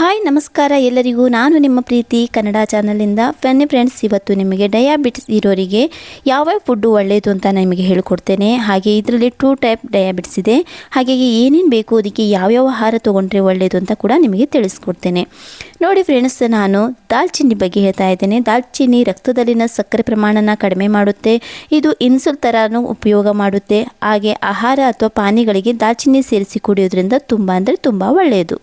Hi, ನಮಸ್ಕಾರ ಎಲ್ಲರಿಗೂ. ನಾನು ನಿಮ್ಮ ಪ್ರೀತಿ ಕನ್ನಡ ಚಾನಲಿಂದ ಬನ್ನಿ ಫ್ರೆಂಡ್ಸ್, ಇವತ್ತು ನಿಮಗೆ ಡಯಾಬಿಟಿಸ್ ಇರೋರಿಗೆ ಯಾವ್ಯಾವ ಫುಡ್ಡು ಒಳ್ಳೆಯದು ಅಂತ ನಿಮಗೆ ಹೇಳಿಕೊಡ್ತೇನೆ. ಹಾಗೆ ಇದರಲ್ಲಿ ಟೂ ಟೈಪ್ ಡಯಾಬಿಟಿಸ್ ಇದೆ. ಹಾಗೆ ಏನೇನು ಬೇಕು, ಅದಕ್ಕೆ ಯಾವ್ಯಾವ ಆಹಾರ ತೊಗೊಂಡ್ರೆ ಒಳ್ಳೆಯದು ಅಂತ ಕೂಡ ನಿಮಗೆ ತಿಳಿಸ್ಕೊಡ್ತೇನೆ. ನೋಡಿ ಫ್ರೆಂಡ್ಸ್, ನಾನು ದಾಲ್ಚಿನ್ನಿ ಬಗ್ಗೆ ಹೇಳ್ತಾ ಇದ್ದೇನೆ. ದಾಲ್ಚಿನ್ನಿ ರಕ್ತದಲ್ಲಿನ ಸಕ್ಕರೆ ಪ್ರಮಾಣನ ಕಡಿಮೆ ಮಾಡುತ್ತೆ. ಇದು ಇನ್ಸುಲ್ ಥರನೂ ಉಪಯೋಗ ಮಾಡುತ್ತೆ. ಹಾಗೆ ಆಹಾರ ಅಥವಾ ಪಾನೀಯಗಳಿಗೆ ದಾಲ್ಚಿನ್ನಿ ಸೇರಿಸಿ ಕುಡಿಯೋದ್ರಿಂದ ತುಂಬ ಅಂದರೆ ತುಂಬ ಒಳ್ಳೆಯದು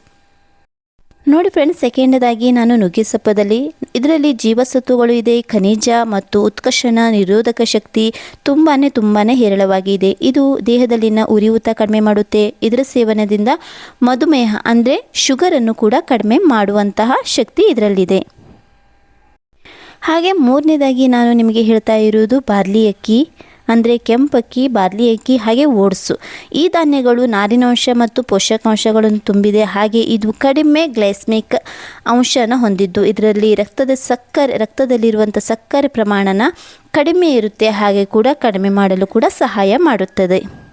ನೋಡಿ ಫ್ರೆಂಡ್ಸ್ ಸೆಕೆಂಡದಾಗಿ ನಾನು ನುಗ್ಗೆ ಸೊಪ್ಪದಲ್ಲಿ ಇದರಲ್ಲಿ ಜೀವಸತ್ವಗಳು ಇದೆ, ಖನಿಜ ಮತ್ತು ಉತ್ಕರ್ಷಣ ನಿರೋಧಕ ಶಕ್ತಿ ತುಂಬಾ ತುಂಬಾ ಹೇರಳವಾಗಿದೆ ಇದು. ದೇಹದಲ್ಲಿನ ಉರಿಯೂತ ಕಡಿಮೆ ಮಾಡುತ್ತೆ. ಇದರ ಸೇವನದಿಂದ ಮಧುಮೇಹ ಅಂದರೆ ಶುಗರನ್ನು ಕೂಡ ಕಡಿಮೆ ಮಾಡುವಂತಹ ಶಕ್ತಿ ಇದರಲ್ಲಿದೆ. ಹಾಗೆ ಮೂರನೇದಾಗಿ ನಾನು ನಿಮಗೆ ಹೇಳ್ತಾ ಇರುವುದು ಬಾರ್ಲಿ ಅಕ್ಕಿ. ಅಂದರೆ ಕೆಂಪಕ್ಕಿ ಬಾರ್ಲಿ ಅಕ್ಕಿ ಹಾಗೆ ಓಟ್ಸು ಈ ಧಾನ್ಯಗಳು ನಾರಿನಾಂಶ ಮತ್ತು ಪೋಷಕಾಂಶಗಳನ್ನು ತುಂಬಿದೆ. ಹಾಗೆ ಇದು ಕಡಿಮೆ ಗ್ಲೈಸ್ಮಿಕ್ ಅಂಶನ ಹೊಂದಿದ್ದು. ಇದರಲ್ಲಿ ರಕ್ತದ ಸಕ್ಕರೆ ರಕ್ತದಲ್ಲಿರುವಂಥ ಸಕ್ಕರೆ ಪ್ರಮಾಣನ ಕಡಿಮೆ ಇರುತ್ತೆ. ಹಾಗೆ ಕೂಡ ಕಡಿಮೆ ಮಾಡಲು ಕೂಡ ಸಹಾಯ ಮಾಡುತ್ತದೆ.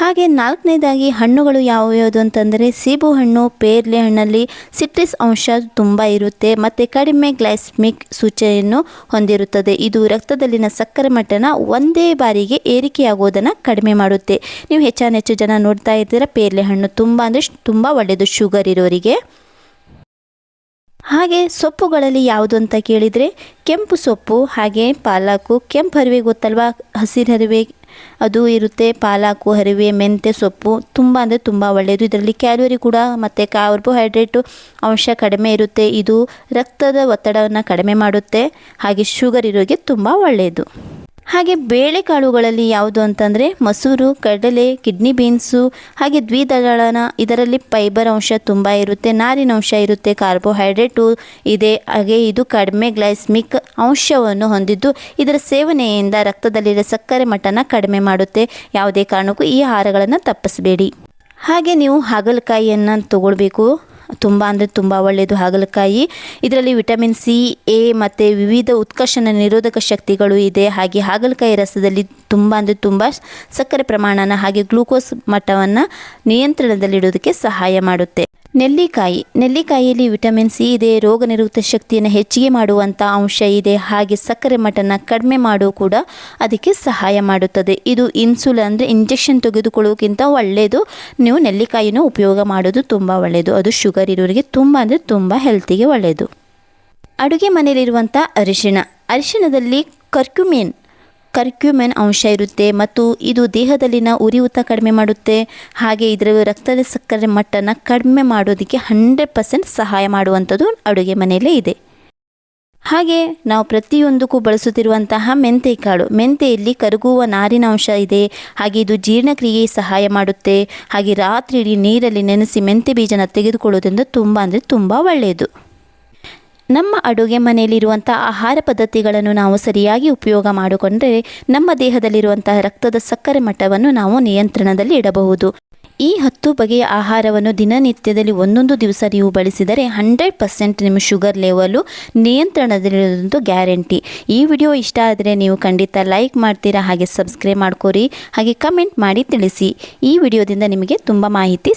ಹಾಗೆ ನಾಲ್ಕನೇದಾಗಿ ಹಣ್ಣುಗಳು ಯಾವ್ಯಾವುದು ಅಂತಂದರೆ ಸೇಬು ಹಣ್ಣು, ಪೇರ್ಲೆ ಹಣ್ಣಲ್ಲಿ ಸಿಟ್ರಿಸ್ ಅಂಶ ತುಂಬ ಇರುತ್ತೆ, ಮತ್ತು ಕಡಿಮೆ ಗ್ಲೈಸ್ಮಿಕ್ ಸೂಚನೆಯನ್ನು ಹೊಂದಿರುತ್ತದೆ. ಇದು ರಕ್ತದಲ್ಲಿನ ಸಕ್ಕರೆ ಮಟ್ಟನ ಒಂದೇ ಬಾರಿಗೆ ಏರಿಕೆಯಾಗೋದನ್ನು ಕಡಿಮೆ ಮಾಡುತ್ತೆ. ನೀವು ಹೆಚ್ಚಾನೆಚ್ಚು ಜನ ನೋಡ್ತಾ ಇದ್ದೀರ, ಪೇರ್ಲೆ ಹಣ್ಣು ತುಂಬ ಅಂದರೆ ತುಂಬ ಒಳ್ಳೆಯದು ಶುಗರ್ ಇರೋರಿಗೆ. ಹಾಗೆ ಸೊಪ್ಪುಗಳಲ್ಲಿ ಯಾವುದು ಅಂತ ಕೇಳಿದರೆ ಕೆಂಪು ಸೊಪ್ಪು, ಹಾಗೆ ಪಾಲಕು, ಕೆಂಪು ಹರಿವೆ ಗೊತ್ತಲ್ವಾ? ಹಸಿರು ಹರಿವೆ ಅದು ಇರುತ್ತೆ, ಪಾಲಾಕು, ಹರಿವೆ, ಮೆಂತ್ಯ, ಸೊಪ್ಪು, ತುಂಬ ಅಂದರೆ ತುಂಬ ಒಳ್ಳೆಯದು. ಇದರಲ್ಲಿ ಕ್ಯಾಲೋರಿ ಕೂಡ ಮತ್ತು ಕಾರ್ಬೋಹೈಡ್ರೇಟು ಅಂಶ ಕಡಿಮೆ ಇರುತ್ತೆ. ಇದು ರಕ್ತದ ಒತ್ತಡವನ್ನು ಕಡಿಮೆ ಮಾಡುತ್ತೆ. ಹಾಗೆ ಶುಗರ್ ಇರೋರಿಗೆ ತುಂಬ ಒಳ್ಳೆಯದು. ಹಾಗೆ ಬೇಳೆಕಾಳುಗಳಲ್ಲಿ ಯಾವುದು ಅಂತಂದರೆ ಮೊಸರು, ಕಡಲೆ, ಕಿಡ್ನಿ ಬೀನ್ಸು, ಹಾಗೆ ದ್ವಿದಳನ ಇದರಲ್ಲಿ ಫೈಬರ್ ಅಂಶ ತುಂಬ ಇರುತ್ತೆ, ನಾರಿನ ಅಂಶ ಇರುತ್ತೆ ಕಾರ್ಬೋಹೈಡ್ರೇಟು ಇದೆ, ಹಾಗೆ ಇದು ಕಡಿಮೆ ಗ್ಲೈಸ್ಮಿಕ್ ಅಂಶವನ್ನು ಹೊಂದಿದ್ದು ಇದರ ಸೇವನೆಯಿಂದ ರಕ್ತದಲ್ಲಿರೋ ಸಕ್ಕರೆ ಮಟ್ಟನ ಕಡಿಮೆ ಮಾಡುತ್ತೆ. ಯಾವುದೇ ಕಾರಣಕ್ಕೂ ಈ ಆಹಾರಗಳನ್ನು ತಪ್ಪಿಸಬೇಡಿ. ಹಾಗೆ ನೀವು ಹಾಗಲಕಾಯಿಯನ್ನು ತಗೊಳ್ಬೇಕು. ತುಂಬ ಅಂದರೆ ತುಂಬ ಒಳ್ಳೆಯದು ಹಾಗಲಕಾಯಿ. ಇದರಲ್ಲಿ ವಿಟಮಿನ್ ಸಿ, ಎ ಮತ್ತು ವಿವಿಧ ಉತ್ಕರ್ಷಣ ನಿರೋಧಕ ಶಕ್ತಿಗಳು ಇದೆ. ಹಾಗೆ ಹಾಗಲಕಾಯಿ ರಸದಲ್ಲಿ ತುಂಬ ಅಂದರೆ ತುಂಬ ಸಕ್ಕರೆ ಪ್ರಮಾಣನ ಹಾಗೆ ಗ್ಲೂಕೋಸ್ ಮಟ್ಟವನ್ನು ನಿಯಂತ್ರಣದಲ್ಲಿಡೋದಕ್ಕೆ ಸಹಾಯ ಮಾಡುತ್ತೆ. ನೆಲ್ಲಿಕಾಯಿ. ನೆಲ್ಲಿಕಾಯಿಯಲ್ಲಿ ವಿಟಮಿನ್ ಸಿ ಇದೆ, ರೋಗ ನಿರೋಧಕ ಶಕ್ತಿಯನ್ನು ಹೆಚ್ಚಿಗೆ ಮಾಡುವಂಥ ಅಂಶ ಇದೆ, ಹಾಗೆ ಸಕ್ಕರೆ ಮಟ್ಟನ ಕಡಿಮೆ ಮಾಡೋ ಕೂಡ ಅದಕ್ಕೆ ಸಹಾಯ ಮಾಡುತ್ತದೆ. ಇದು ಇನ್ಸುಲಿನ್ ಅಂದರೆ ಇಂಜೆಕ್ಷನ್ ತೆಗೆದುಕೊಳ್ಳೋಕ್ಕಿಂತ ಒಳ್ಳೆಯದು ನೀವು ನೆಲ್ಲಿಕಾಯಿನೂ ಉಪಯೋಗ ಮಾಡೋದು ತುಂಬ ಒಳ್ಳೆಯದು ಅದು ಶುಗರ್ ಇರೋರಿಗೆ ತುಂಬ ಅಂದರೆ ತುಂಬ ಹೆಲ್ತಿಗೆ ಒಳ್ಳೆಯದು ಅಡುಗೆ ಮನೆಯಲ್ಲಿರುವಂಥ ಅರಿಶಿಣ. ಅರಿಶಿಣದಲ್ಲಿ ಕರ್ಕ್ಯುಮಿನ್ ಕರ್ಕ್ಯುಮೆನ್ ಅಂಶ ಇರುತ್ತೆ ಮತ್ತು ಇದು ದೇಹದಲ್ಲಿನ ಉರಿಯೂತ ಕಡಿಮೆ ಮಾಡುತ್ತೆ. ಹಾಗೆ ಇದರ ರಕ್ತದ ಸಕ್ಕರೆ ಮಟ್ಟನ ಕಡಿಮೆ ಮಾಡೋದಕ್ಕೆ ಹಂಡ್ರೆಡ್ ಪರ್ಸೆಂಟ್ ಸಹಾಯ ಮಾಡುವಂಥದ್ದು ಅಡುಗೆ ಮನೆಯಲ್ಲೇ ಇದೆ. ಹಾಗೆ ನಾವು ಪ್ರತಿಯೊಂದಕ್ಕೂ ಬಳಸುತ್ತಿರುವಂತಹ ಮೆಂತೆಕಾಳು ಮೆಂತೆಯಲ್ಲಿ ಕರಗುವ ನಾರಿನ ಅಂಶ ಇದೆ. ಹಾಗೆ ಇದು ಜೀರ್ಣಕ್ರಿಯೆ ಸಹಾಯ ಮಾಡುತ್ತೆ. ಹಾಗೆ ರಾತ್ರಿ ಇಡೀ ನೀರಲ್ಲಿ ನೆನೆಸಿ ಮೆಂತೆ ಬೀಜನ ತೆಗೆದುಕೊಳ್ಳೋದ್ರಿಂದ ತುಂಬ ಅಂದರೆ ತುಂಬ ಒಳ್ಳೆಯದು. ನಮ್ಮ ಅಡುಗೆ ಮನೆಯಲ್ಲಿರುವಂಥ ಆಹಾರ ಪದ್ಧತಿಗಳನ್ನು ನಾವು ಸರಿಯಾಗಿ ಉಪಯೋಗ ಮಾಡಿಕೊಂಡರೆ ನಮ್ಮ ದೇಹದಲ್ಲಿರುವಂತಹ ರಕ್ತದ ಸಕ್ಕರೆ ಮಟ್ಟವನ್ನು ನಾವು ನಿಯಂತ್ರಣದಲ್ಲಿ ಇಡಬಹುದು. ಈ ಹತ್ತು ಬಗೆಯ ಆಹಾರವನ್ನು ದಿನನಿತ್ಯದಲ್ಲಿ ಒಂದೊಂದು ದಿವಸ ನೀವು ಬಳಸಿದರೆ ಹಂಡ್ರೆಡ್ ಪರ್ಸೆಂಟ್ ನಿಮ್ಮ ಶುಗರ್ ಲೆವೆಲು ನಿಯಂತ್ರಣದಲ್ಲಿರೋದಂತೂ ಗ್ಯಾರಂಟಿ. ಈ ವಿಡಿಯೋ ಇಷ್ಟ ಆದರೆ ನೀವು ಖಂಡಿತ ಲೈಕ್ ಮಾಡ್ತೀರಾ ಹಾಗೆ ಸಬ್ಸ್ಕ್ರೈಬ್ ಮಾಡ್ಕೋರಿ ಹಾಗೆ ಕಮೆಂಟ್ ಮಾಡಿ ತಿಳಿಸಿ. ಈ ವಿಡಿಯೋದಿಂದ ನಿಮಗೆ ತುಂಬ ಮಾಹಿತಿ